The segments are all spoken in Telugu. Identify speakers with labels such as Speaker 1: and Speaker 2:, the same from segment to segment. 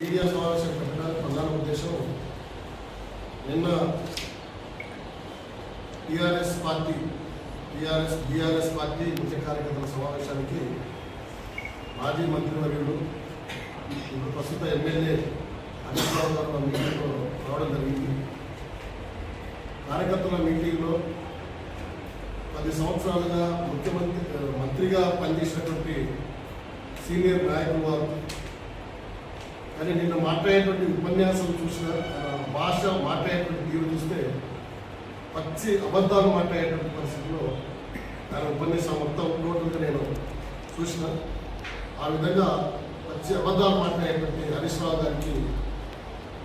Speaker 1: మీడియా సమావేశం పెట్టడానికి ప్రధాన ఉద్దేశం నిన్న TRS party TRS BRS party ముఖ్య కార్యకర్తల సమావేశానికి మాజీ మంత్రివర్యులు ఇప్పుడు ప్రస్తుత ఎమ్మెల్యే హరీష్ రావు గారు మీటింగ్లో రావడం జరిగింది. కార్యకర్తల మీటింగ్లో పది సంవత్సరాలుగా ముఖ్యమంత్రి మంత్రిగా పనిచేసినటువంటి సీనియర్ నాయకులు వారు కానీ నిన్న మాట్లాడేటువంటి ఉపన్యాసం చూసిన భాష మాట్లాడేటువంటి తీరు చూస్తే పచ్చి అబద్ధాలు మాట్లాడేటువంటి పరిస్థితిలో ఆయన ఉపన్యాసం మొత్తం టోటల్గా నేను చూసిన. ఆ విధంగా పచ్చి అబద్ధాలు మాట్లాడేటువంటి హరీష్ రావు గారికి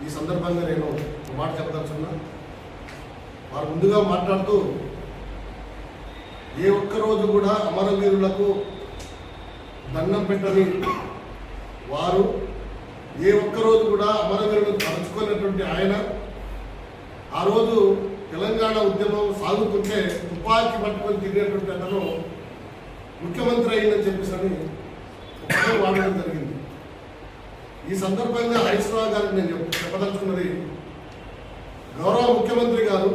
Speaker 1: ఈ సందర్భంగా నేను మాట చెప్పదలుచున్నా వారు ముందుగా మాట్లాడుతూ ఏ ఒక్క రోజు కూడా అమరవీరులకు దండం పెట్టని వారు ఏ ఒక్కరోజు కూడా అమరవీరులను తలుచుకున్నటువంటి ఆయన ఆ రోజు తెలంగాణ ఉద్యమం సాగుతుంటే తుపాకీ పట్టుకొని తిరిగేటువంటి అతను ముఖ్యమంత్రి అయిందని చెప్పేసి వాడడం జరిగింది. ఈ సందర్భంగా హరీశ్రావు గారికి నేను చెప్పదలుచుకున్నది గౌరవ ముఖ్యమంత్రి గారు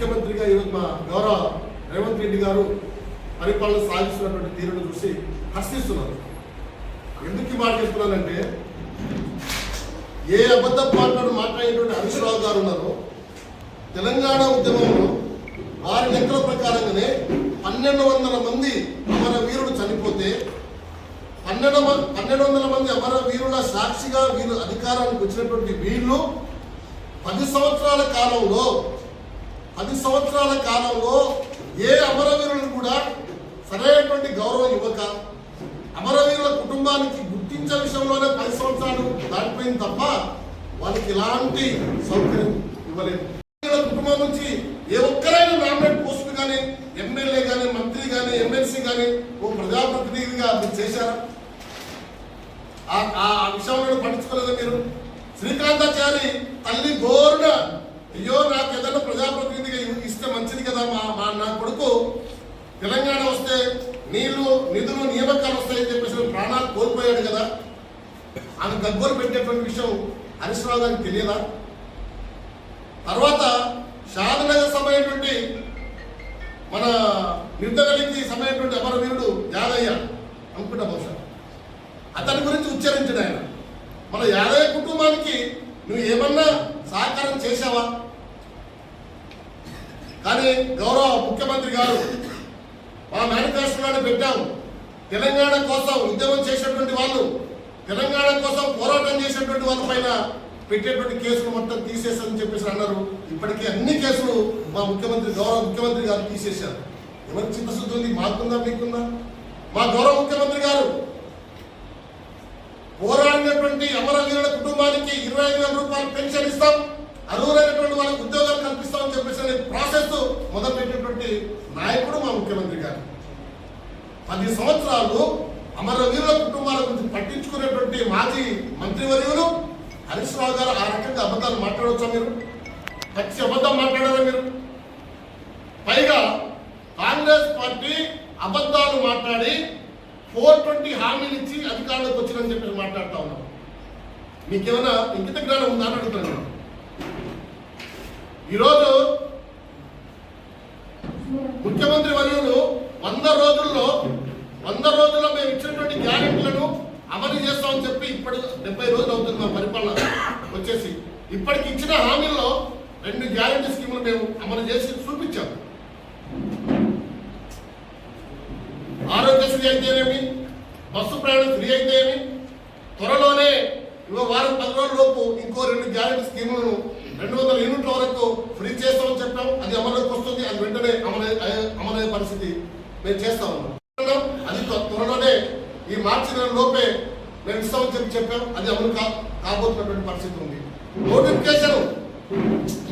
Speaker 1: ముఖ్యమంత్రిగా ఈరోజు మా గౌరవ రేవంత్ రెడ్డి గారు పరిపాలన సాగిస్తున్నటువంటి తీరును చూసి హర్షిస్తున్నారు. ఎందుకు ఈ మాట చెప్తున్నానంటే ఏ అబద్ధ పాటలను మాట్లాడేటువంటి హరీష్ రావు గారు ఉన్నారో తెలంగాణ ఉద్యమంలో వారి లెక్కల ప్రకారంగానే పన్నెండు వందల మంది అమరవీరుడు చనిపోతే పన్నెండు పన్నెండు వందల మంది అమర వీరుల సాక్షిగా వీరు అధికారానికి వచ్చినటువంటి వీళ్ళు పది సంవత్సరాల కాలంలో పది సంవత్సరాల కాలంలో ఏ అమరవీరులను కూడా సరైనటువంటి గౌరవం ఇవ్వక అమరవీరుల కుటుంబానికి గుర్తించే విషయంలోనే పది సంవత్సరాలు దాటిపోయింది తప్ప వాళ్ళకి ఎలాంటి సౌకర్యం ఇవ్వలేదు. కుటుంబం నుంచి ఏ ఒక్కరైనా నామినేట్ పోస్టులు కానీ ఎమ్మెల్యే కానీ మంత్రి కానీ ఎమ్మెల్సీ కానీ ఓ ప్రజాప్రతినిధిగా మీరు చేశారా? ఆ- ఆ ఆ విషయంలో పట్టించుకోలేదా మీరు? శ్రీకాంతాచారి తల్లి గోరున అయ్యో నాకు ఏదైనా ప్రజాప్రతినిధిగా ఇస్తే మంచిది కదా మా మా నా కొడుకు. తెలంగాణ వస్తే నీళ్ళు నిధులు నియామకాలు వస్తాయని చెప్పేసి ప్రాణాలు కోల్పోయాడు కదా. ఆమె గగ్గోలు పెట్టేటువంటి విషయం హరీష్ గారికి తెలియదా? తర్వాత షాదనగర్ అయినటువంటి మన నిర్దగలికి సమయటువంటి అమరవీరుడు యాదయ్య అనుకుంటా బహుశా. అతని గురించి ఉచ్చరించాడు ఆయన. మన యాదయ్య కుటుంబానికి నువ్వు ఏమన్నా సహకారం చేశావా? కానీ గౌరవ ముఖ్యమంత్రి గారు మా మేనిఫెస్టోలో పెట్టాము. తెలంగాణ కోసం ఉద్యమం చేసినటువంటి వాళ్ళు తెలంగాణ కోసం పోరాటం చేసినటువంటి వాళ్ళ పైన పెట్టేటువంటి కేసులు మొత్తం తీసేసని చెప్పేసి అన్నారు. ఇప్పటికీ అన్ని కేసులు మా ముఖ్యమంత్రి గౌరవ ముఖ్యమంత్రి గారు తీసేశారు. ఎవరికి చిత్తశుద్ధి ఉంది? మాకుందా మీకుందా? మా గౌరవ ముఖ్యమంత్రి గారు పోరాడినటువంటి అమరవీరుల కుటుంబానికి ఇరవై ఐదు వేల రూపాయలు పెన్షన్ ఇస్తాం. అర్హులైనటువంటి వాళ్ళకి ఉద్యోగాలు కల్పిస్తామని చెప్పేసి ప్రాసెస్ మొదలుపెట్టినటువంటి నాయకుడు మా ముఖ్యమంత్రి గారు. పది సంవత్సరాలు అమరవీరుల కుటుంబాల గురించి పట్టించుకునేటువంటి మాజీ మంత్రివర్యులు హరీష్ రావు గారు ఆ రకంగా అబద్ధాలు మాట్లాడవచ్చా మీరు? పచ్చి అబద్ధం మాట్లాడారా మీరు? పైగా కాంగ్రెస్ పార్టీ అబద్ధాలు మాట్లాడి ఫోర్ ట్వంటీ హామీలు ఇచ్చి అధికారులకు వచ్చిందని చెప్పి మాట్లాడుతా ఉన్నాం. మీకేమైనా ఇంకిత జ్ఞానం ఉందా అని అడుగుతున్నాను ఈరోజు ముఖ్యమంత్రి వర్యులు వంద రోజుల్లో వంద రోజుల్లో మేము ఇచ్చినటువంటి గ్యారెంటీలను అమలు చేస్తామని చెప్పి ఇప్పటి డెబ్బై రోజులు అవుతుంది మా పరిపాలన వచ్చేసి. ఇప్పటికి ఇచ్చిన హామీల్లో రెండు గ్యారెంటీ స్కీములు మేము అమలు చేసి చూపించాము ఆరోగ్యశ్రీ అయితేనేమి? బస్సు ప్రయాణం ఫ్రీ అయితేనేమి? త్వరలోనే ఇంకో వారం పది రోజుల లోపు ఇంకో రెండు గ్యారెంటీ స్కీములను రెండు వందల యూనిట్ల వరకు ఫ్రీ చేస్తామని చెప్పాం. అది అమలులోకి వస్తుంది. అది వెంటనే అమలు అమలయ్యే పరిస్థితి మేము చేస్తా ఉన్నాం. అది త్వరలోనే ఈ మార్చి నెల లోపే మేము ఇస్తామని చెప్పి చెప్పాం. అది అమలు కా కాబోతున్నటువంటి పరిస్థితి ఉంది. నోటిఫికేషన్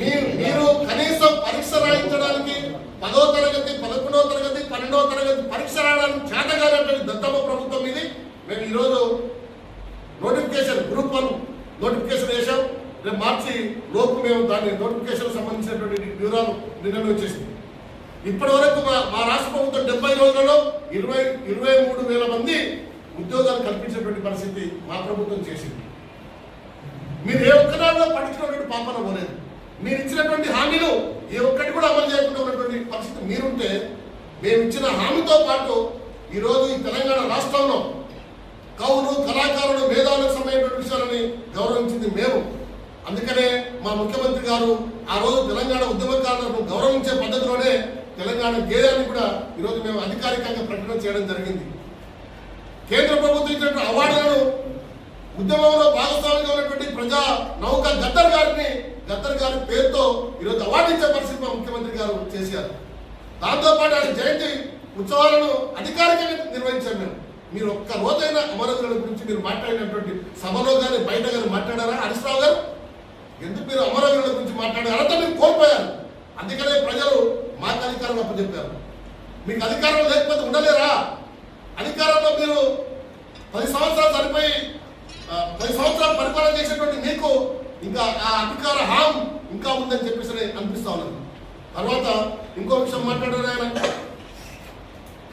Speaker 1: మీరు మీరు కనీసం పరీక్ష రాయించడానికి పదో తరగతి పదకొండవ తరగతి పరీక్ష రాయడానికి చేతగానటువంటి దత్తమ్మ ప్రభుత్వం ఇది మేము ఈరోజు నోటిఫికేషన్ గ్రూప్ వన్ నోటిఫికేషన్ వేసాం రేపు మార్చి లోపు మేము దాని నోటిఫికేషన్ సంబంధించినటువంటి వివరాలు నిర్ణయం వచ్చేసింది. ఇప్పటి వరకు మా మా రాష్ట్ర ప్రభుత్వం డెబ్బై రోజులలో ఇరవై ఇరవై మూడు వేల మంది ఉద్యోగాలు కల్పించేటువంటి పరిస్థితి మా ప్రభుత్వం చేసింది. మీరు ఏ ఒక్కదానిలో పట్టించుకున్నటువంటి పాపన పోలేదు. మీరు ఇచ్చినటువంటి హామీలు ఏ ఒక్కటి కూడా అమలు చేయకుండా ఉన్నటువంటి పరిస్థితి మీరుంటే మేము ఇచ్చిన హామీతో పాటు ఈరోజు ఈ తెలంగాణ రాష్ట్రంలో కవులు కళాకారులు మేధావులకు సంబంధించిన విషయాలని గౌరవించింది మేము. అందుకనే మా ముఖ్యమంత్రి గారు ఆ రోజు తెలంగాణ ఉద్యమకారులను గౌరవించే పద్ధతిలోనే తెలంగాణ గేయాన్ని కూడా ఈరోజు మేము అధికారికంగా ప్రకటన చేయడం జరిగింది. కేంద్ర ప్రభుత్వం ఇచ్చినటువంటి అవార్డులను ఉద్యమంలో భాగస్వామిగా ఉన్నటువంటి ప్రజా నౌక గద్దర్ గారిని గద్దర్ గారి పేరుతో ఈరోజు అవార్డు ఇచ్చే పరిస్థితి మా ముఖ్యమంత్రి గారు చేశారు. దాంతోపాటు ఆయన జయంతి ఉత్సవాలను అధికారికంగా నిర్వహించాం మేము. మీరు ఒక్క రోజైన అమరవీరుల గురించి మీరు మాట్లాడినటువంటి సభలో కానీ బయట కానీ మాట్లాడారా? హరీశ్రావు గారు? ఎందుకు మీరు అమరవీరుల గురించి మాట్లాడారు? అంతా మీరు కోల్పోయారు. అందుకనే ప్రజలు మాకు అధికారం అప్పచెప్పారు. మీకు అధికారం లేకపోతే ఉండలేరా? అధికారంలో మీరు పది సంవత్సరాలు సరిపోయి పది సంవత్సరాలు పరిపాలన చేసినటువంటి మీకు ఇంకా ఆ అధికార హామ్ ఇంకా ఉందని చెప్పేసి అనిపిస్తా ఉన్నది. తర్వాత ఇంకో విషయం మాట్లాడారు ఆయన.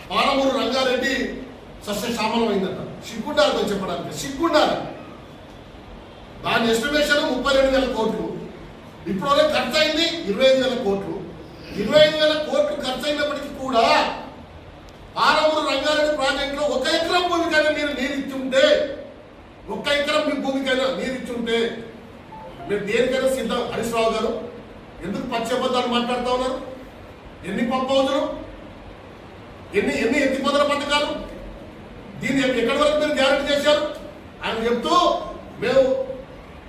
Speaker 1: పాలమూరు రంగారెడ్డి సస్యశ్యామలం అయిందట సిగ్గుండాలి కొంచెం చెప్పడానికి. సిగ్గుండాలి. దాని ఎస్టిమేషన్ ముప్పై రెండు వేల కోట్లు. ఇప్పుడు వరకు ఖర్చు అయింది ఇరవై ఐదు వేల కోట్లు. ఇరవై ఐదు వేల కోట్లు ఖర్చు అయినప్పటికీ కూడా పాలమూరు రంగారెడ్డి ప్రాజెక్టులో ఒక ఎకరం భూమికైనా మీరు నీరు ఇచ్చుంటే ఒక్క ఎకరం మీ భూమికైనా నీరు ఇచ్చుంటే మీరు దేనికైనా సిద్ధం. హరీష్ రావు గారు ఎందుకు పచ్చబద్ధాలు మాట్లాడుతూ ఉన్నారు? ఎన్ని పంప్ ఎన్ని ఎన్ని ఎత్తిపోతల పథకాలు? దీన్ని ఎక్కడి వరకు మీరు గ్యారెంటీ చేశారు? ఆయన చెప్తూ మేము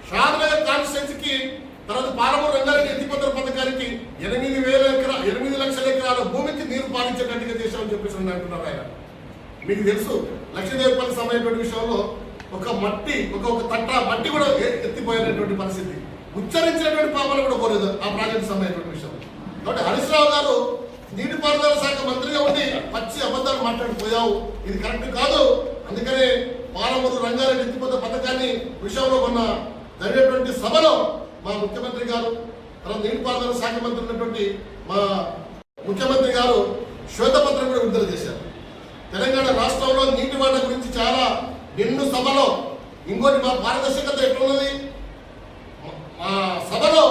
Speaker 1: షాద్నగర్ కాన్స్టిట్యున్సీకి తర్వాత పాలమూరు రంగారెడ్డి ఎత్తిపోతల పథకానికి ఎనిమిది వేల ఎకరా ఎనిమిది లక్షల ఎకరాల భూమికి నీరు పాలించేటట్టుగా చేశామని చెప్పేసి అంటున్నారు ఆయన. మీకు తెలుసు లక్షదేవపల్లి సమయటువంటి విషయంలో ఒక మట్టి ఒక ఒక తట్ట మట్టి కూడా ఎత్తిపోయినటువంటి పరిస్థితి. ఉచ్చరించినటువంటి పాపలు కూడా పోలేదు ఆ ప్రాజెక్ట్ సంబంధించిన విషయం కాబట్టి హరీష్ రావు గారు నీటిపారుదల శాఖ మంత్రిగా ఉండి పచ్చి అబద్ధాలు మాట్లాడిపోయావు. ఇది కరెక్ట్ కాదు. అందుకనే పాలమూరు రంగారెడ్డి ఎత్తిపోతే పథకాన్ని విషయంలో మొన్న జరిగేటువంటి సభలో మా ముఖ్యమంత్రి గారు తర్వాత నీటిపారుదల శాఖ మంత్రి ఉన్నటువంటి మా ముఖ్యమంత్రి గారు శ్వేతపత్రం కూడా విడుదల చేశారు. తెలంగాణ రాష్ట్రంలో నీటి వాట గురించి చాలా నిండు సభలో ఇంకోటి మా పారదర్శకత ఎట్లున్నది? మా సభలో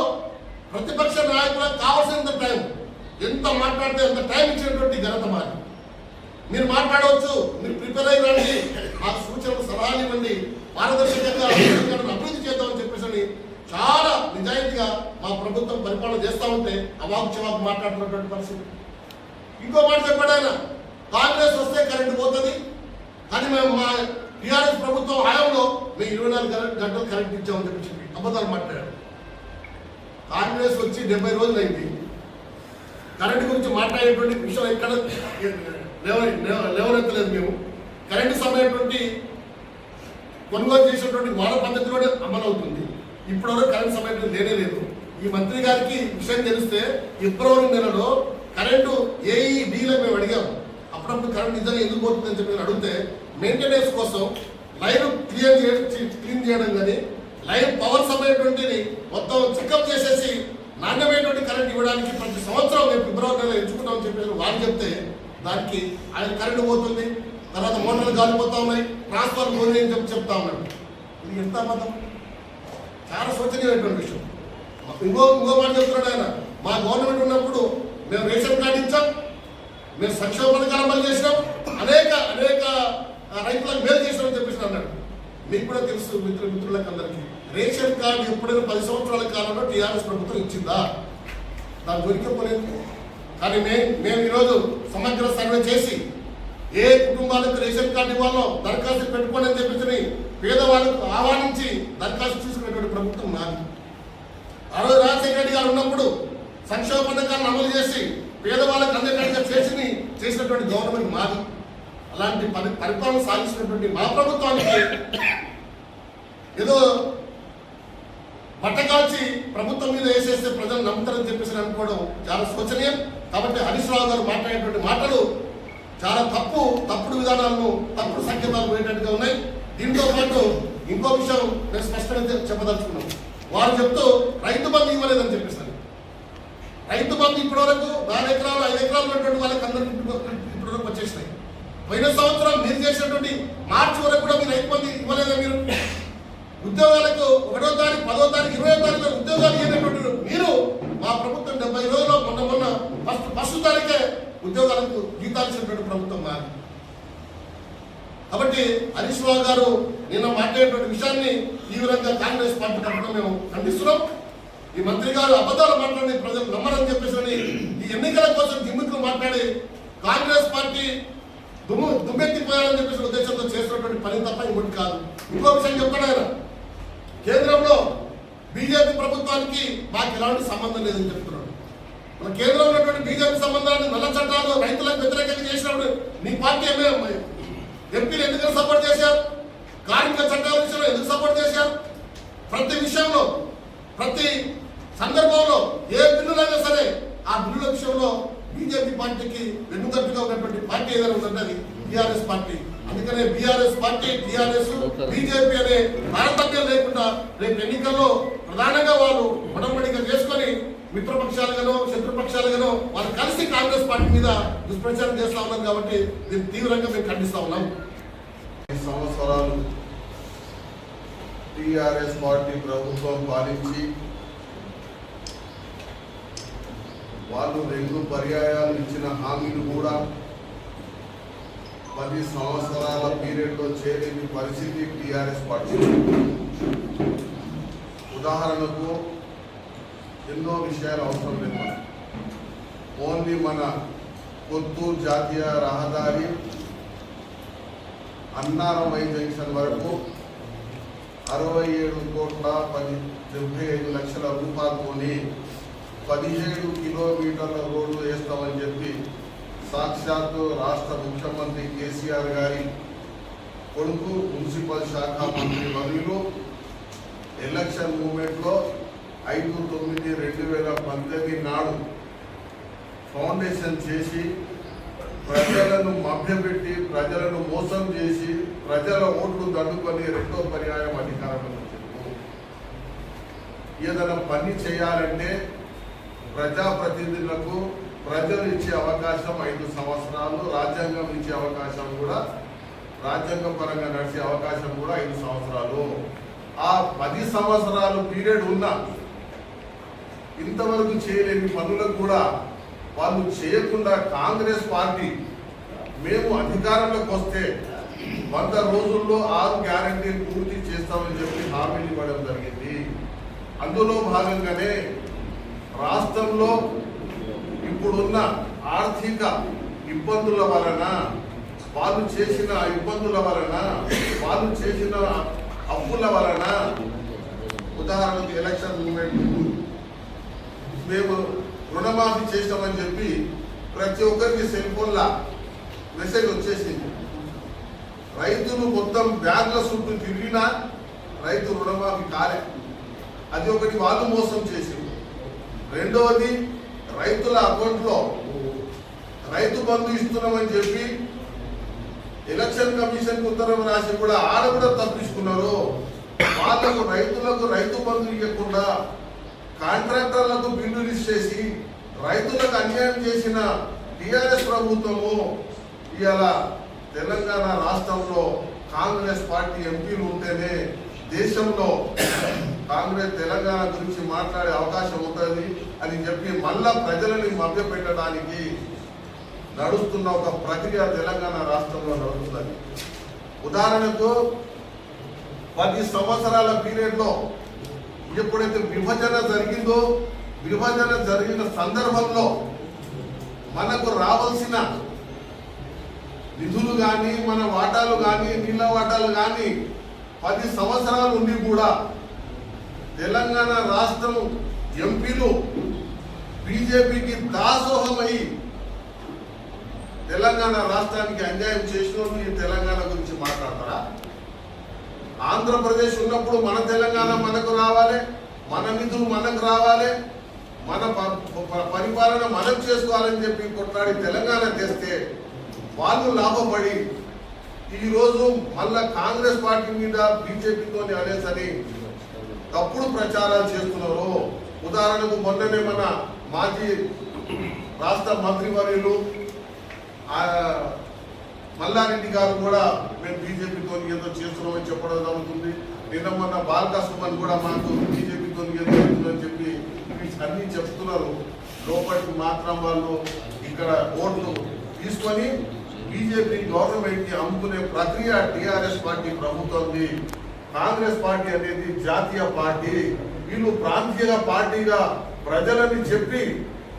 Speaker 1: ప్రతిపక్ష నాయకులకు కావాల్సినంత టైం ఎంత మాట్లాడితే అంత టైం ఇచ్చినటువంటి ఘనత మాది. మీరు మాట్లాడవచ్చు మీరు ప్రిపేర్ అయి రండి మాకు సూచనలు సలహాలు ఇవ్వండి పారదర్శకంగా అభివృద్ధి చేద్దామని చెప్పేసి చాలా నిజాయితీగా మా ప్రభుత్వం పరిపాలన చేస్తా ఉంటే అవాకు చవాకు మాట్లాడుతున్నటువంటి పరిస్థితి. ఇంకో మాట చెప్పాడు ఆయన కాంగ్రెస్ వస్తే కరెంటు పోతుంది కానీ మేము మా టీఆర్ఎస్ ప్రభుత్వం హయాంలో మేము ఇరవై నాలుగు గంటలు గంటలు కరెంట్ ఇచ్చామని చెప్పి అబద్ధాలు మాట్లాడారు. కాంగ్రెస్ వచ్చి డెబ్బై రోజులు అయింది. కరెంటు గురించి మాట్లాడేటువంటి విషయం ఎక్కడ? లేవ- లేవనెత్తలేదు మేము. కరెంటు సమయటువంటి కొనుగోలు చేసినటువంటి వాడ పద్ధతిలోనే అమలు అవుతుంది ఇప్పటివరకు కరెంటు సమయం లేనే లేదు. ఈ మంత్రి గారికి విషయం తెలిస్తే ఫిబ్రవరి నెలలో కరెంటు ఏఈ డీలో మేము అడిగాం. అప్పుడప్పుడు కరెంట్ నిజంగా ఎందుకు పోతుందని చెప్పి అడిగితే మెయింటెనెన్స్ కోసం లైన్ క్లియర్ చేసి క్లీన్ చేయడం కానీ లైన్ పవర్ సమయటువంటిది మొత్తం చెకప్ చేసేసి నాణ్యమైనటువంటి కరెంట్ ఇవ్వడానికి ప్రతి సంవత్సరం మేము ఫిబ్రవరి నెలలో ఎంచుకుంటామని చెప్పేసి వాళ్ళు చెప్తే దానికి ఆయన కరెంటు పోతుంది తర్వాత మోటార్లు కాలిపోతా ఉన్నాయి ట్రాన్స్ఫర్ పోయి అని చెప్పి చెప్తా ఉన్నాడు ఇది ఎంత మతం చాలా శోచనీయమైనటువంటి విషయం. ఇంకో ఇంకో మాట చెప్తున్నాడు ఆయన. మా గవర్నమెంట్ ఉన్నప్పుడు మేము రేషన్ కార్డు ఇచ్చాం మేము సంక్షేమ పథకాలు అమలు చేసినాం అనేక అనేక రైతులకు మేలు చేసినామని చెప్పేసి అన్నాడు. మీకు కూడా తెలుసు మిత్రు మిత్రులకు అందరికీ. రేషన్ కార్డు ఎప్పుడైనా పది సంవత్సరాల కాలంలో టీఆర్ఎస్ ప్రభుత్వం ఇచ్చిందా? దాని దొరికిపోలేదు కానీ మేము మేము ఈరోజు సమగ్ర సర్వే చేసి ఏ కుటుంబాలకు రేషన్ కార్డు ఇవ్వాలో దరఖాస్తు పెట్టుకోండి అని చెప్పేసి పేదవాళ్ళకు ఆహ్వానించి దరఖాస్తు తీసుకునేటువంటి ప్రభుత్వం నాది. ఆ రోజు రాజశేఖర రెడ్డి గారు ఉన్నప్పుడు సంక్షేమ పథకాలను అమలు చేసి పేదవాళ్ళకు అందేటట్టుగా చేసి చేసినటువంటి గవర్నమెంట్ మాది. అలాంటి పరి పరిపాలన సాగించినటువంటి మా ప్రభుత్వానికి ఏదో పట్టకాల్చి ప్రభుత్వం మీద వేసేస్తే ప్రజలు నమ్ముతారని చెప్పేసి అనుకోవడం చాలా శోచనీయం. కాబట్టి హరీష్ రావు గారు మాట్లాడేటువంటి మాటలు చాలా తప్పు తప్పుడు విధానాలను తప్పుడు సంకేతాలు పోయేటట్టుగా ఉన్నాయి. దీంతో పాటు ఇంకో విషయం నేను స్పష్టంగా చెప్పదలుచుకున్నాను. వారు చెప్తూ రైతు బంధు ఇవ్వలేదని చెప్పేసారు. రైతు బంధు ఇప్పటి వరకు నాలుగు ఎకరాలు ఐదు ఎకరాలు ఉన్నటువంటి వాళ్ళకి అందరికీ ఇప్పటి వరకు వచ్చేసినాయి. పోయిన సంవత్సరం మీరు చేసినటువంటి మార్చి వరకు కూడా మీరు రైతు బంధు ఇవ్వలేదా మీరు? ఉద్యోగాలకు ఒకటో తారీఖు పదో తారీఖు ఉద్యోగాలు ఇవ్వనటువంటి మీరు మా ప్రభుత్వం డెబ్బై రోజుల్లో మొన్న మొన్న ఫస్ట్ ఫస్ట్ తారీఖే ఉద్యోగాలకు జీతాలు ఇచ్చినటువంటి ప్రభుత్వం మాది. కాబట్టి హరీష్ రావు గారు నిన్న మాట్లాడేటువంటి విషయాన్ని తీవ్రంగా కాంగ్రెస్ పార్టీ తరఫున మేము ఖండిస్తున్నాం. ఈ మంత్రి గారు అబద్ధాలు మాట్లాడి ప్రజలు నమ్మరని చెప్పేసి ఈ ఎన్నికల కోసం గిమ్మిక్లు మాట్లాడి కాంగ్రెస్ పార్టీ దుమ్ము దుమ్మెత్తిపోయాలని చెప్పేసి ఉద్దేశంతో చేసినటువంటి పని తప్ప ఇంకోటి కాదు. ఇంకో విషయం చెప్తాడు ఆయన. కేంద్రంలో బీజేపీ ప్రభుత్వానికి మాకు ఎలాంటి సంబంధం లేదని చెప్తున్నాడు. మన కేంద్రంలో ఉన్నటువంటి బీజేపీ సంబంధాన్ని నల్ల చట్టాలు రైతులకు వ్యతిరేకంగా చేసినప్పుడు నీ పార్టీ ఏమే ఎంపీలు ఎందుకు సపోర్ట్ చేశారు? కార్మిక చట్టాల విషయంలో ఎందుకు సపోర్ట్ చేశారు? ప్రతి విషయంలో ప్రతి సందర్భంలో ఏ బిల్లులైనా సరే ఆ బిల్లుల విషయంలో బీజేపీ పార్టీకి వెన్నుదట్టుగా ఉన్నటువంటి పార్టీ ఏదైనా ఉందంటే అది బీఆర్ఎస్ పార్టీ. అందుకనే బీఆర్ఎస్ పార్టీ టీఆర్ఎస్ బీజేపీ అనే తారతమ్యం లేకుండా రేపు ఎన్నికల్లో ప్రధానంగా వాళ్ళు శత్రుపక్షాలుగానో వాళ్ళు కలిసి కాంగ్రెస్ పార్టీ మీద దుష్ప్రచారం చేస్తా ఉన్నారు కాబట్టి దీన్ని తీవ్రంగా మేము ఖండిస్తా ఉన్నాం.
Speaker 2: సంవత్సరాలు టిఆర్ఎస్ పార్టీ ప్రభుత్వం పాలించి వాళ్ళు రెండు పర్యాయాలు ఇచ్చిన హామీలు కూడా పది సంవత్సరాల పీరియడ్లో చేయలేని పరిస్థితి టిఆర్ఎస్ పార్టీ. ఉదాహరణకు ఎన్నో విషయాలు అవసరం లేదు ఓన్లీ మన కొత్తూరు జాతీయ రహదారి అన్నారమై జంక్షన్ వరకు అరవై ఏడు కోట్ల పది డెబ్బై ఐదు లక్షల రూపాయలతోని పదిహేడు కిలోమీటర్ల రోడ్డు వేస్తామని చెప్పి సాక్షాత్తు రాష్ట్ర ముఖ్యమంత్రి కేసీఆర్ గారి కొడుకు మున్సిపల్ శాఖ మంత్రి వర్యులు ఎలక్షన్ మూమెంట్లో ఐదు తొమ్మిది రెండు వేల పంతొమ్మిది నాడు ఫౌండేషన్ చేసి ప్రజలను మభ్యపెట్టి ప్రజలను మోసం చేసి ప్రజల ఓట్లు దండుకొని రెండో పర్యాయం అధికారంలో ఏదైనా పని చేయాలంటే ప్రజాప్రతినిధులకు ప్రజలు ఇచ్చే అవకాశం ఐదు సంవత్సరాలు రాజ్యాంగం ఇచ్చే అవకాశం కూడా రాజ్యాంగ పరంగా నడిచే అవకాశం కూడా ఐదు సంవత్సరాలు. ఆ పది సంవత్సరాలు పీరియడ్ ఉన్నా ఇంతవరకు చేయలేని పనులకు కూడా వాళ్ళు చేయకుండా కాంగ్రెస్ పార్టీ మేము అధికారంలోకి వస్తే వంద రోజుల్లో ఆరు గ్యారంటీలు పూర్తి చేస్తామని చెప్పి హామీలు ఇవ్వడం జరిగింది. అందులో భాగంగానే రాష్ట్రంలో ఇప్పుడున్న ఆర్థిక ఇబ్బందుల వలన వాళ్ళు చేసిన ఇబ్బందుల వలన వాళ్ళు చేసిన అప్పుల వలన ఉదాహరణకు ఎలక్షన్ మూమెంట్ మేము రుణమాఫీ చేస్తామని చెప్పి ప్రతి ఒక్కరికి సెల్ ఫోన్ల మెసేజ్ వచ్చేసింది. రైతులు మొత్తం బ్యాంకుల చుట్టూ తిరిగినా రైతు రుణమాఫీ కాలే. అది ఒకటి వాళ్ళు మోసం చేసింది రెండవది రైతుల అకౌంట్లో రైతు బంధు ఇస్తున్నామని చెప్పి ఎలక్షన్ కమిషన్ ఉత్తరం రాసి కూడా ఆడ కూడా తప్పించుకున్నారు. వాళ్ళకు రైతులకు రైతు బంధు ఇవ్వకుండా కాంట్రాక్టర్లకు బిల్లు లిస్ట్ చేసి రైతులకు అన్యాయం చేసిన టీఆర్ఎస్ ప్రభుత్వము ఇవాళ తెలంగాణ రాష్ట్రంలో కాంగ్రెస్ పార్టీ ఎంపీలు ఉంటేనే దేశంలో కాంగ్రెస్ తెలంగాణ గురించి మాట్లాడే అవకాశం ఉంటుంది అని చెప్పి మళ్ళా ప్రజలని మభ్యపెట్టడానికి నడుస్తున్న ఒక ప్రక్రియ తెలంగాణ రాష్ట్రంలో నడుస్తుంది ఉదాహరణకు పది సంవత్సరాల పీరియడ్లో ఎప్పుడైతే విభజన జరిగిందో విభజన జరిగిన సందర్భంలో మనకు రావాల్సిన నిధులు కానీ మన వాటాలు కానీ నీళ్ళ వాటాలు కానీ పది సంవత్సరాలు ఉండి కూడా తెలంగాణ రాష్ట్రం ఎంపీలు బీజేపీకి దాసోహమై తెలంగాణ రాష్ట్రానికి అన్యాయం చేసిన ఈ తెలంగాణ గురించి మాట్లాడతారా? ఆంధ్రప్రదేశ్ ఉన్నప్పుడు మన తెలంగాణ మనకు రావాలి మన నిధులు మనకు రావాలి మన ప- ప- పరిపాలన మనం చేసుకోవాలని చెప్పి కొట్లాడి తెలంగాణ తెస్తే వాళ్ళు లాభపడి ఈ రోజు మళ్ళా కాంగ్రెస్ పార్టీ మీద బీజేపీతో అనేసరి తప్పుడు ప్రచారాలు చేస్తున్నారు. ఉదాహరణకు మొన్ననే మన మాజీ రాష్ట్ర మంత్రివర్యులు మల్లారెడ్డి గారు కూడా మేము బీజేపీతో ఏదో చేస్తున్నామని చెప్పడం జరుగుతుంది. నిన్న మొన్న బాలకా సుమన్ కూడా మాకు బీజేపీతో ఏదో చేస్తుందని చెప్పి అన్నీ చెప్తున్నారు. లోపలికి మాత్రం వాళ్ళు ఇక్కడ ఓట్లు తీసుకొని బీజేపీ గవర్నమెంట్ని అమ్ముకునే ప్రక్రియ టీఆర్ఎస్ పార్టీ ప్రభుత్వంది. కాంగ్రెస్ పార్టీ అనేది జాతీయ పార్టీ. వీళ్ళు ప్రాంతీయ పార్టీగా ప్రజలని చెప్పి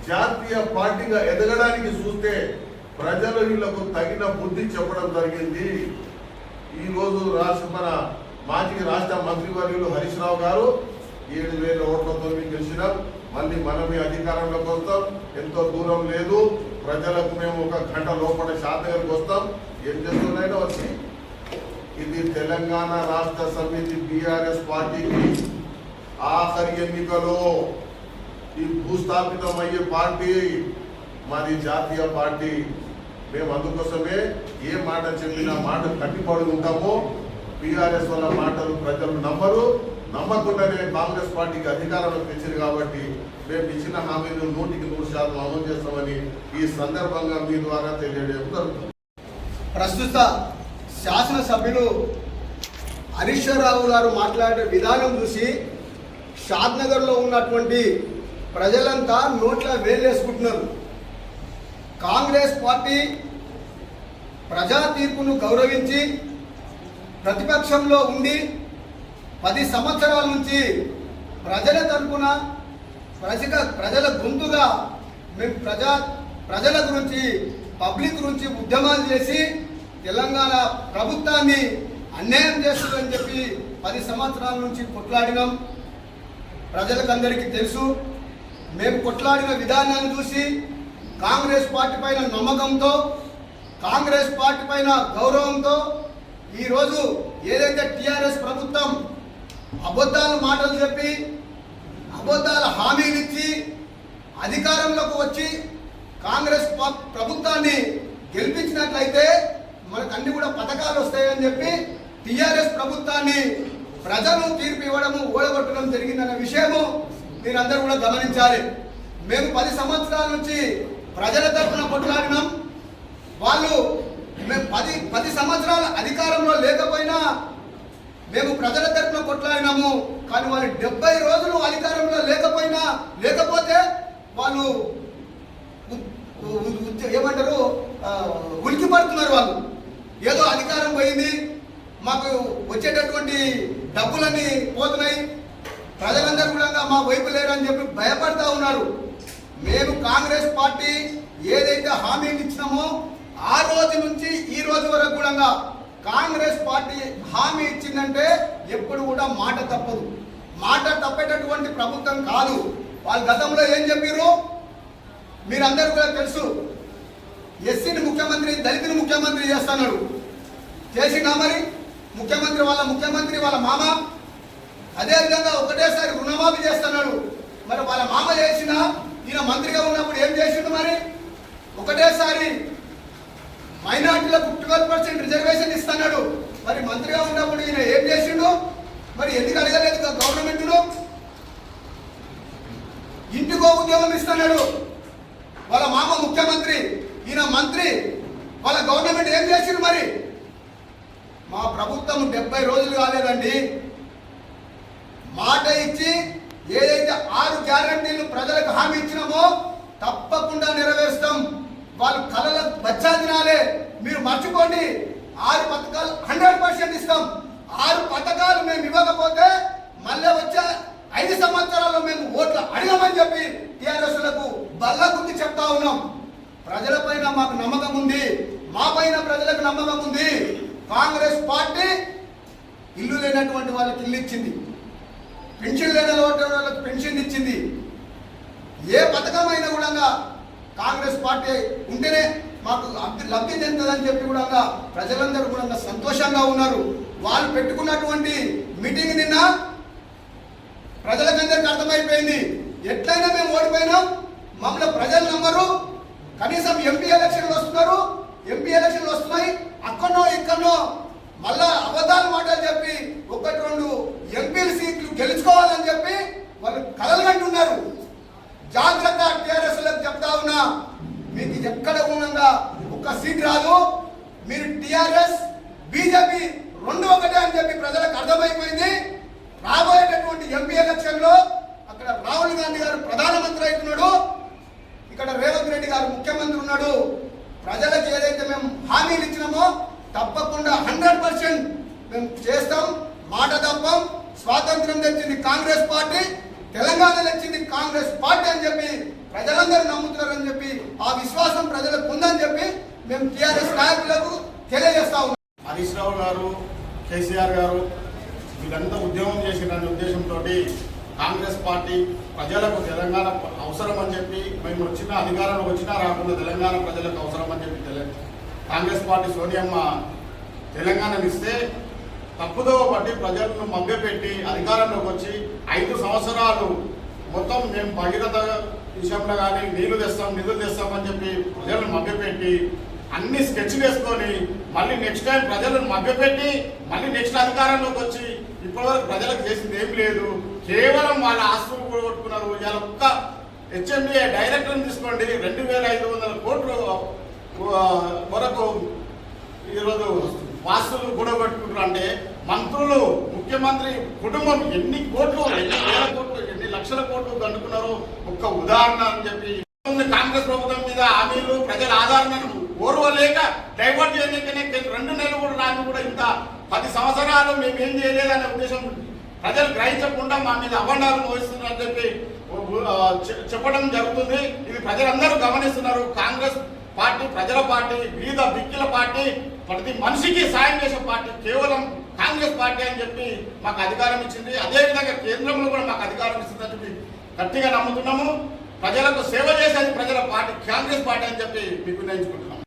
Speaker 2: జాతీయ పార్టీగా ఎదగడానికి చూస్తే ప్రజలు వీళ్ళకు తగిన బుద్ధి చెప్పడం జరిగింది. ఈరోజు రాష్ట్ర మన మాజీ రాష్ట్ర మంత్రివర్యులు హరీష్ రావు గారు ఏడు వేల ఓట్లతో గెలిచినాం. మళ్ళీ మనమే అధికారంలోకి వస్తాం. ఎంతో దూరం లేదు. ప్రజలకు మేము ఒక గంట లోపల శాతగారికి వస్తాం. ఏం చేస్తున్నాయో వచ్చి ఇది తెలంగాణ రాష్ట్ర సమితి బీఆర్ఎస్ పార్టీకి ఆఖరి ఎన్నికలో ఈ భూస్థాపితం అయ్యే పార్టీ మాది జాతీయ పార్టీ. మేము అందుకోసమే ఏ మాట చెప్పినా మాట కట్టిపడి ఉంటామో బీఆర్ఎస్ వల్ల మాటలు ప్రజలు నమ్మరు. నమ్మకుండానే కాంగ్రెస్ పార్టీకి అధికారంలో తెచ్చింది కాబట్టి మేము ఇచ్చిన హామీలు నూటికి నూరు శాతం అమలు చేస్తామని ఈ సందర్భంగా మీ ద్వారా తెలియజేయడం జరుగుతుంది.
Speaker 3: ప్రస్తుత శాసనసభ్యులు హరీశ్వరరావు గారు మాట్లాడే విధానం చూసి షాద్నగర్లో ఉన్నటువంటి ప్రజలంతా నోట్ల వేలేసుకుంటున్నారు. కాంగ్రెస్ పార్టీ ప్రజా తీర్పును గౌరవించి ప్రతిపక్షంలో ఉండి పది సంవత్సరాల నుంచి ప్రజల తరపున ప్రజల ప్రజల గొంతుగా మేము ప్రజా ప్రజల గురించి పబ్లిక్ గురించి ఉద్యమాలు చేసి తెలంగాణ ప్రభుత్వాన్ని అన్యాయం చేస్తుందని చెప్పి పది సంవత్సరాల నుంచి కొట్లాడినాం. ప్రజలకందరికీ తెలుసు. మేము కొట్లాడిన విధానాన్ని చూసి కాంగ్రెస్ పార్టీ పైన నమ్మకంతో కాంగ్రెస్ పార్టీ పైన గౌరవంతో ఈరోజు ఏదైతే టీఆర్ఎస్ ప్రభుత్వం అబద్ధాలు మాటలు చెప్పి అబద్ధాల హామీలు ఇచ్చి అధికారంలోకి వచ్చి కాంగ్రెస్ ప- ప్రభుత్వాన్ని గెలిపించినట్లయితే మనకు అన్ని కూడా పథకాలు వస్తాయని చెప్పి టీఆర్ఎస్ ప్రభుత్వాన్ని ప్రజలు తీర్పు ఇవ్వడము ఓడగొట్టడం జరిగిందన్న విషయము మీరందరూ కూడా గమనించాలి. మేము పది సంవత్సరాల నుంచి ప్రజల తరఫున కొట్లాడినాం. వాళ్ళు మేము పది పది సంవత్సరాల అధికారంలో లేకపోయినా మేము ప్రజల తరఫున కొట్లాడినాము. కానీ వాళ్ళు డెబ్బై రోజులు అధికారంలో లేకపోయినా లేకపోతే వాళ్ళు ఏమంటారు? ఉలికి పడుతున్నారు వాళ్ళు. ఏదో అధికారం పోయింది. మాకు వచ్చేటటువంటి డబ్బులన్నీ పోతున్నాయి. ప్రజలందరూ కూడా మా వైపు లేరని చెప్పి భయపడతా ఉన్నారు. మేము కాంగ్రెస్ పార్టీ ఏదైతే హామీలు ఇచ్చినామో ఆ రోజు నుంచి ఈ రోజు వరకు కూడా కాంగ్రెస్ పార్టీ హామీ ఇచ్చిందంటే ఎప్పుడు కూడా మాట తప్పదు. మాట తప్పేటటువంటి ప్రభుత్వం కాదు. వాళ్ళు గతంలో ఏం చెప్పారు మీరందరూ కూడా తెలుసు. ఎస్సీని ముఖ్యమంత్రి దళితుని ముఖ్యమంత్రి చేస్తున్నాడు చేసినా మరి? ముఖ్యమంత్రి వాళ్ళ ముఖ్యమంత్రి వాళ్ళ మామ? అదేవిధంగా ఒకటేసారి రుణమాఫీ చేస్తున్నాడు మరి వాళ్ళ మామ చేసినా ఈయన మంత్రిగా ఉన్నప్పుడు ఏం చేసిండు మరి? ఒకటేసారి మైనార్టీలకు ట్వెల్వ్ పర్సెంట్ రిజర్వేషన్ ఇస్తున్నాడు. మరి మంత్రిగా ఉన్నప్పుడు ఈయన ఏం చేసిండు? మరి ఎందుకు అడగలేదు గవర్నమెంట్లో ఇంటికో ఉద్యోగం ఇస్తున్నాడు. వాళ్ళ మామ ముఖ్యమంత్రి ఈయన మంత్రి వాళ్ళ గవర్నమెంట్ ఏం చేసిండు మరి? మా ప్రభుత్వం డెబ్బై రోజులు కాలేదండి. మాట ఇచ్చి ఏదైతే ఆరు గ్యారంటీలు ప్రజలకు హామీ ఇచ్చినామో తప్పకుండా నెరవేరుస్తాం. వాళ్ళు కళల బచ్చా తినాలే. మీరు మర్చిపోండి. ఆరు పథకాలు హండ్రెడ్ పర్సెంట్ ఇస్తాం. ఆరు పథకాలు మేము ఇవ్వకపోతే మళ్ళీ వచ్చే ఐదు సంవత్సరాల్లో మేము ఓట్లు అడగమని చెప్పి టీఆర్ఎస్లకు బల్ల గుర్తి చెప్తా ఉన్నాం. ప్రజలపైన మాకు నమ్మకం ఉంది. మా పైన ప్రజలకు నమ్మకం ఉంది. కాంగ్రెస్ పార్టీ ఇల్లు లేనటువంటి వాళ్ళకి ఇల్లు ఇచ్చింది. పెన్షన్ లేని వాళ్ళకి పెన్షన్ ఇచ్చింది. ఏ పథకమైనా కూడా కాంగ్రెస్ పార్టీ ఉంటేనే మాకు లబ్ధి లబ్ధి చెందుతుందని చెప్పి కూడా ప్రజలందరూ కూడా సంతోషంగా ఉన్నారు. వాళ్ళు పెట్టుకున్నటువంటి మీటింగ్ నిన్న ప్రజలకందరికి అర్థమైపోయింది. ఎట్లయినా మేము ఓడిపోయినాం. మమ్మల్ని ప్రజలు నమ్మరు. కనీసం ఎంపీ ఎలక్షన్లు వస్తున్నారు. ఎంపీ ఎలక్షన్లు వస్తున్నాయి. అక్కడనో ఇక్కడనో మళ్ళా అబద్ధాలు మాటలు చెప్పి ఒకటి రెండు ఎంపీల సీట్లు గెలుచుకోవాలని చెప్పి వాళ్ళు కలలు కంటున్నారు జాగ్రత్త టీఆర్ఎస్ చెప్తా ఉన్నా మీకు ఎక్కడ ఉండగా ఒక్క సీట్ రాదు. మీరు టిఆర్ఎస్ బీజేపీ రెండు ఒకటే అని చెప్పి ప్రజలకు అర్థమైపోయింది. రాబోయేటటువంటి ఎంపీ ఎలక్షన్లో అక్కడ రాహుల్ గాంధీ గారు ప్రధానమంత్రి అవుతున్నాడు. ఇక్కడ రేవంత్ రెడ్డి గారు ముఖ్యమంత్రి ఉన్నాడు. ప్రజలకు ఏదైతే మేము హామీలు ఇచ్చినామో తప్పకుండా హండ్రెడ్ పర్సెంట్ మేము చేస్తాం. మాట తప్పం. స్వాతంత్రం తెచ్చింది కాంగ్రెస్ పార్టీ తెలంగాణ తెచ్చింది కాంగ్రెస్ పార్టీ అని చెప్పి ప్రజలందరూ నమ్ముతున్నారని చెప్పి ఆ విశ్వాసం ప్రజలకు ఉందని చెప్పి మేము టీఆర్ఎస్ నాయకులకు తెలియజేస్తా ఉన్నాం.
Speaker 4: హరీష్ రావు గారు కేసీఆర్ గారు వీళ్ళంతా ఉద్యమం చేసిన ఉద్దేశంతో కాంగ్రెస్ పార్టీ ప్రజలకు తెలంగాణ అవసరం అని చెప్పి మేము వచ్చిన అధికారంలో వచ్చినా రాకుండా తెలంగాణ ప్రజలకు అవసరం అని చెప్పి తెల- కాంగ్రెస్ పార్టీ సోనియమ్మ తెలంగాణనిస్తే తప్పుదో పట్టి ప్రజలను మభ్యపెట్టి అధికారంలోకి వచ్చి ఐదు సంవత్సరాలు మొత్తం మేము భగీరథ విషయంలో కానీ నీళ్ళు తెస్తాం నిధులు తెస్తామని చెప్పి ప్రజలను మభ్యపెట్టి అన్ని స్కెచ్ వేసుకొని మళ్ళీ నెక్స్ట్ టైం ప్రజలను మభ్యపెట్టి మళ్ళీ నెక్స్ట్ అధికారంలోకి వచ్చి ఇప్పటివరకు ప్రజలకు చేసింది ఏం లేదు. కేవలం వాళ్ళ ఆస్తులు పోగొట్టుకున్నారు ఇవాళ ఒక్క హెచ్ఎండిఏ డైరెక్టర్ని తీసుకోండి. రెండు వేల ఐదు వందల కోట్లు కొరకు ఈరోజు వాస్తులు కూడబెట్టుకుంటారు అంటే మంత్రులు ముఖ్యమంత్రి కుటుంబం ఎన్ని కోట్లు ఎన్ని వేల కోట్లు ఎన్ని లక్షల కోట్లు దండుకున్నారు ఒక్క ఉదాహరణ అని చెప్పి కాంగ్రెస్ ప్రభుత్వం మీద హామీలు ప్రజల ఆధారణను ఓర్వలేక డైవర్ట్ చేయలేకనే రెండు నెలలు కూడా రాని కూడా ఇంత పది సంవత్సరాలు మేము ఏం చేయలేదనే ఉద్దేశం ప్రజలు గ్రహించకుండా మా మీద అవండాలు మోహిస్తున్నారని చెప్పి చెప్పడం జరుగుతుంది. ఇది ప్రజలందరూ గమనిస్తున్నారు. కాంగ్రెస్ పార్టీ ప్రజల పార్టీ వివిధ బిక్కిల పార్టీ ప్రతి మనిషికి సాయం చేసే పార్టీ కేవలం కాంగ్రెస్ పార్టీ అని చెప్పి మాకు అధికారం ఇచ్చింది. అదేవిధంగా కేంద్రంలో కూడా మాకు అధికారం ఇస్తుందని చెప్పి గట్టిగా నమ్ముతున్నాము. ప్రజలకు సేవ చేసేది ప్రజల పార్టీ కాంగ్రెస్ పార్టీ అని చెప్పి మీకు నిర్ణయించుకుంటున్నాం